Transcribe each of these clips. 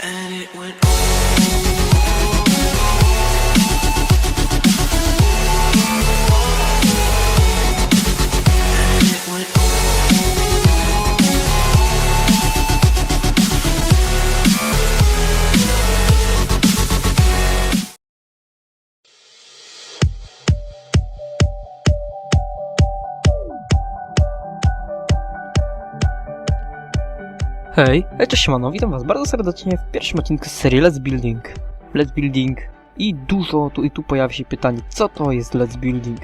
And it went And Hej, cześć siemano, witam was bardzo serdecznie w pierwszym odcinku z serii Let's Building. Let's Building i dużo tu i tu pojawi się pytanie, co to jest Let's Building?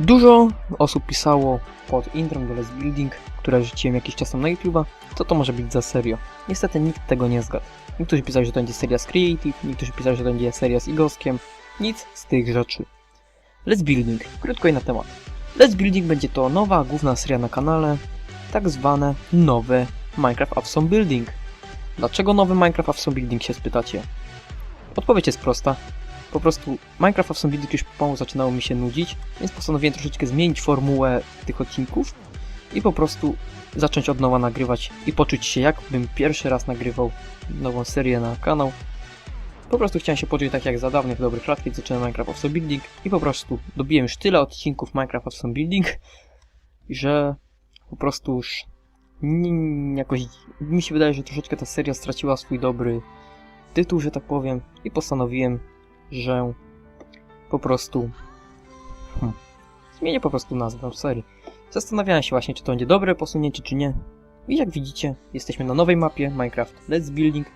Dużo osób pisało pod intro do Let's Building, które rzuciłem jakiś czas temu na YouTube'a, co to może być za serio. Niestety nikt tego nie zgadł. Niektórzy pisali, że to będzie seria z Creative, niektórzy pisali, że to będzie seria z Igoskiem. Nic z tych rzeczy. Let's Building, krótko i na temat. Let's Building będzie to nowa, główna seria na kanale, tak zwane nowe Minecraft Awesome Building. Dlaczego nowy Minecraft Awesome Building się spytacie? Odpowiedź jest prosta. Po prostu Minecraft Awesome Building już pomału zaczynało mi się nudzić, więc postanowiłem troszeczkę zmienić formułę tych odcinków i po prostu zacząć od nowa nagrywać i poczuć się jakbym pierwszy raz nagrywał nową serię na kanał. Po prostu chciałem się poczuć tak jak za dawnych dobrych lat, kiedy zacząłem Minecraft Awesome Building i po prostu dobiłem już tyle odcinków Minecraft Awesome Building, że po prostu już nie, jakoś mi się wydaje, że troszeczkę ta seria straciła swój dobry tytuł, że tak powiem, i postanowiłem, że po prostu hmm, zmienię po prostu nazwę serii. Zastanawiałem się właśnie, czy to będzie dobre posunięcie, czy nie. I jak widzicie, jesteśmy na nowej mapie Minecraft Let's Building.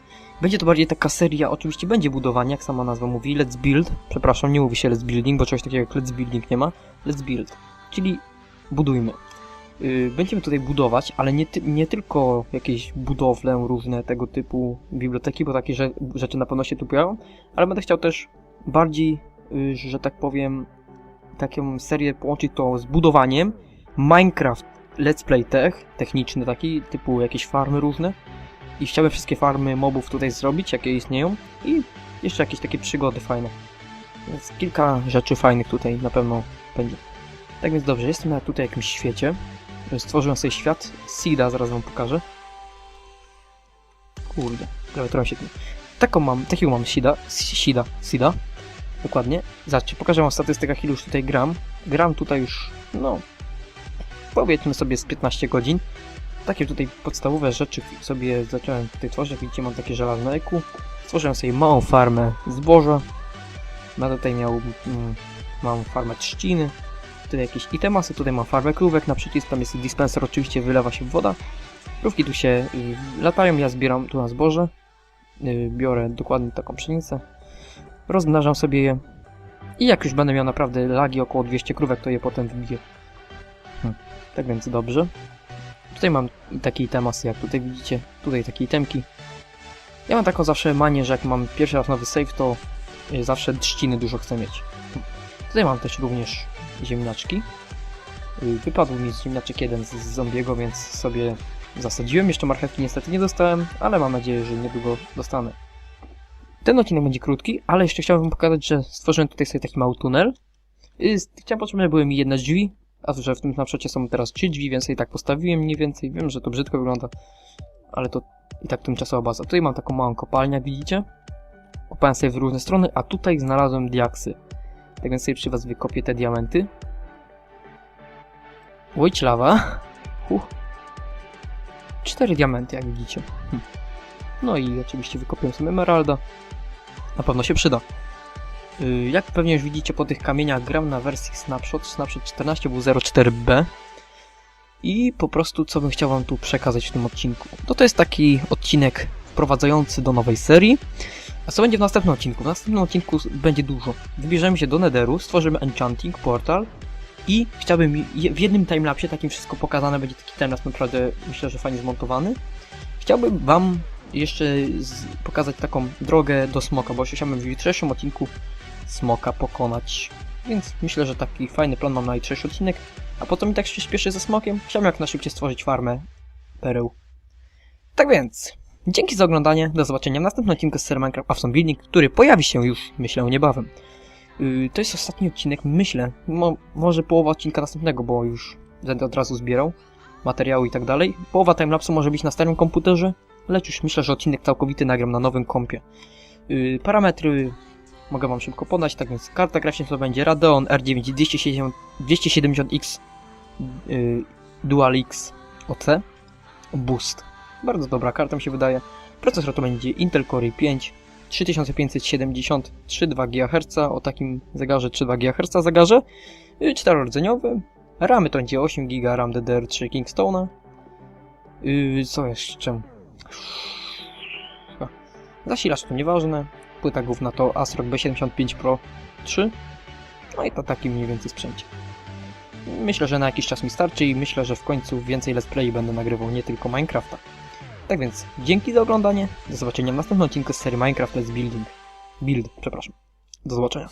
Będzie to bardziej taka seria, oczywiście będzie budowanie, jak sama nazwa mówi, Let's Build. Przepraszam, nie mówi się Let's Building, bo czegoś takiego jak Let's Building nie ma. Let's Build, czyli budujmy. Yy, będziemy tutaj budować, ale nie, nie tylko jakieś budowle różne tego typu biblioteki, bo takie rze rzeczy na pewno się tu pojawią, ale będę chciał też bardziej, yy, że tak powiem, taką serię połączyć to z budowaniem. Minecraft Let's Play Tech, techniczny taki, typu jakieś farmy różne. I chciałbym wszystkie farmy mobów tutaj zrobić, jakie istnieją. I jeszcze jakieś takie przygody fajne. Więc kilka rzeczy fajnych tutaj na pewno będzie. Tak więc dobrze, jestem na tutaj jakimś świecie. Stworzyłem sobie świat Sida, zaraz wam pokażę. Kurde, klawiaturą się... Taką mam, takiego mam Sida, Sida, Sida. Dokładnie. Zobaczcie, pokażę wam statystykach ilu już tutaj gram. Gram tutaj już, no... Powiedzmy sobie z 15 godzin. Takie tutaj podstawowe rzeczy sobie zacząłem tutaj tworzyć. Jak widzicie, mam takie żelazne eku. Stworzyłem sobie małą farmę zboża. Będę tutaj miał mm, farmę trzciny tutaj jakieś itemasy, tutaj mam farmę krówek na przycisk, tam jest dispenser, oczywiście wylewa się woda. Krówki tu się y, latają, ja zbieram tu na zboże. Y, biorę dokładnie taką pszenicę. Rozmnażam sobie je. I jak już będę miał naprawdę lagi około 200 krówek, to je potem wybiję. Hm. Tak więc dobrze. Tutaj mam takie itemasy, jak tutaj widzicie. Tutaj takie itemki. Ja mam taką zawsze manię, że jak mam pierwszy raz nowy save, to y, zawsze trzciny dużo chcę mieć. Tutaj mam też również ziemniaczki. Y, Wypadł mi z ziemniaczek jeden z, zombiego, więc sobie zasadziłem. Jeszcze marchewki niestety nie dostałem, ale mam nadzieję, że niedługo dostanę. Ten odcinek będzie krótki, ale jeszcze chciałbym pokazać, że stworzyłem tutaj sobie taki mały tunel. Y, Chciałem podtrzymać, że były mi jedne drzwi, a że w tym na przecie są teraz trzy drzwi, więc i tak postawiłem mniej więcej. Wiem, że to brzydko wygląda, ale to i tak tymczasowa baza. Tutaj mam taką małą kopalnię, widzicie. Kopałem sobie w różne strony, a tutaj znalazłem diaksy. Tak więc sobie przy was wykopię te diamenty. Łódź lawa. Uh. Cztery diamenty, jak widzicie. Hm. No i oczywiście wykopię sobie emeralda. Na pewno się przyda. Yy, jak pewnie już widzicie po tych kamieniach, gram na wersji Snapshot. Snapshot 14 był 04B. I po prostu co bym chciał wam tu przekazać w tym odcinku. To to jest taki odcinek wprowadzający do nowej serii. A co będzie w następnym odcinku? W następnym odcinku będzie dużo. Wybierzemy się do Netheru, stworzymy Enchanting Portal i chciałbym w jednym timelapsie, takim wszystko pokazane, będzie taki timelapse naprawdę myślę, że fajnie zmontowany. Chciałbym wam jeszcze pokazać taką drogę do smoka, bo chciałbym w jutrzejszym odcinku smoka pokonać. Więc myślę, że taki fajny plan mam na jutrzejszy odcinek. A potem i tak się śpieszę ze smokiem. Chciałbym jak najszybciej stworzyć farmę pereł. Tak więc, Dzięki za oglądanie, do zobaczenia w następnym odcinku z Minecraft Awesome Building, który pojawi się już, myślę, niebawem. Yy, to jest ostatni odcinek, myślę, mo może połowa odcinka następnego, bo już będę od razu zbierał materiały i tak dalej. Połowa timelapsu może być na starym komputerze, lecz już myślę, że odcinek całkowity nagram na nowym kompie. Yy, parametry mogę wam szybko podać, tak więc karta graficzna to będzie Radeon R9 270, 270X yy, Dual X OC Boost. Bardzo dobra karta mi się wydaje. Procesor to będzie Intel Core i5 3570 3,2 GHz o takim zegarze 3,2 GHz zegarze. Yy, Czterordzeniowy. Ramy to będzie 8 GB RAM DDR3 Kingstone'a. Yy, co jeszcze? Zasilacz to nieważne. Płyta główna to ASRock B75 Pro 3. No i to taki mniej więcej sprzęcie. Myślę, że na jakiś czas mi starczy i myślę, że w końcu więcej let's play będę nagrywał, nie tylko Minecrafta. Tak więc, dzięki za oglądanie. Do zobaczenia w następnym odcinku z serii Minecraft Let's Building. Build, przepraszam. Do zobaczenia.